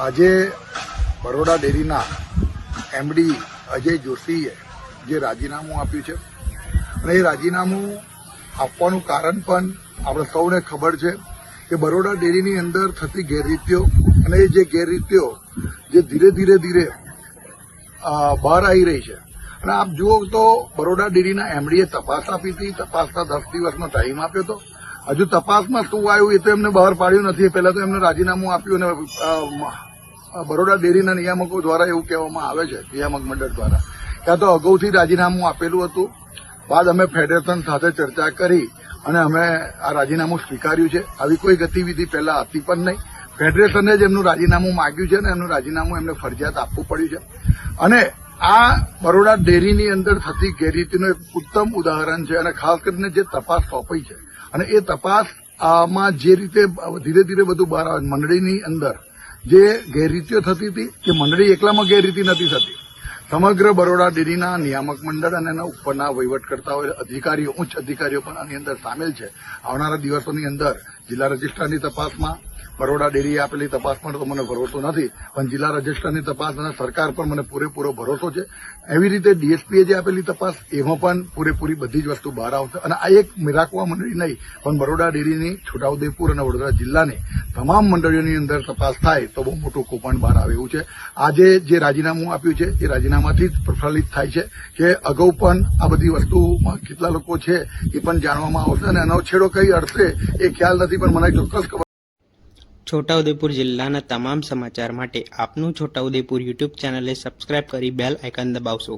આજે બરોડા ડેરીના એમડી અજય જોશીએ જે રાજીનામું આપ્યું છે. અને એ રાજીનામું આપવાનું કારણ પણ આપણે સૌને ખબર છે કે બરોડા ડેરીની અંદર થતી ગેરરીતિઓ અને એ જે ગેરરીતિઓ જે ધીરે ધીરે ધીરે બહાર આવી રહી છે. અને આપ જુઓ તો બરોડા ડેરીના એમડીએ તપાસ આપી હતી. તપાસના દસ દિવસનો ટાઈમ આપ્યો હતો. હજુ તપાસમાં શું આવ્યું એ તો એમને બહાર પાડ્યું નથી. પહેલા તો એમને રાજીનામું આપ્યું અને બરોડા ડેરીના નિયામકો દ્વારા એવું કહેવામાં આવે છે, નિયામક મંડળ દ્વારા. ત્યાં તો અગાઉથી રાજીનામું આપેલું હતું. બાદ અમે ફેડરેશન સાથે ચર્ચા કરી અને અમે આ રાજીનામું સ્વીકાર્યું છે. આવી કોઈ ગતિવિધિ પહેલા હતી પણ નહીં. ફેડરેશને જ એમનું રાજીનામું માગ્યું છે અને એમનું રાજીનામું એમને ફરજિયાત આપવું પડ્યું છે. અને આ બરોડા ડેરીની અંદર થતી ગેરરીતિનું એક ઉત્તમ ઉદાહરણ છે અને ખાસ કરીને જે તપાસ સોંપાઈ છે. અને એ તપાસમાં જે રીતે ધીરે ધીરે બધું બહાર આવે, મંડળીની અંદર જે ગેરરીતિઓ થતી હતી કે મંડળી એકલામાં ગેરરીતિ નથી થતી. સમગ્ર બરોડા ડેરીના નિયામક મંડળ અને એના ઉપરના વહીવટકર્તાઓ, અધિકારીઓ, ઉચ્ચ અધિકારીઓ પણ આની અંદર સામેલ છે. આવનારા દિવસોની અંદર જિલ્લા રજિસ્ટ્રારની તપાસમાં બરોડા ડેરીએ આપેલી તપાસ પણ તો મને ભરોસો નથી, પણ જિલ્લા રજિસ્ટ્રારની તપાસ અને સરકાર પર મને પૂરેપૂરો ભરોસો છે. એવી રીતે ડીએસપીએ જે આપેલી તપાસ, એમાં પણ પૂરેપૂરી બધી જ વસ્તુ બહાર આવશે. અને આ એક મિરાકવા મંડળી નહીં, પણ બરોડા ડેરીની, છોટાઉદેપુર અને વડોદરા જિલ્લાની તમામ મંડળીઓની અંદર તપાસ થાય તો બહુ મોટું કૌભાંડ બહાર આવે એવું છે. આજે જે રાજીનામું આપ્યું છે, એ રાજીનામાથી જ પ્રફલિત થાય છે કે અગાઉ પણ આ બધી વસ્તુમાં કેટલા લોકો છે એ પણ જાણવામાં આવશે અને એનો છેડો કઈ અડશે એ ખ્યાલ નથી, પણ મને ચોક્કસ ખબર છોટાઉદેપુર જિલ્લાના તમામ સમાચાર માટે આપનું છોટાઉદેપુર યુટ્યુબ ચેનલને સબસ્ક્રાઇબ કરી બેલ આઇકન દબાવશો.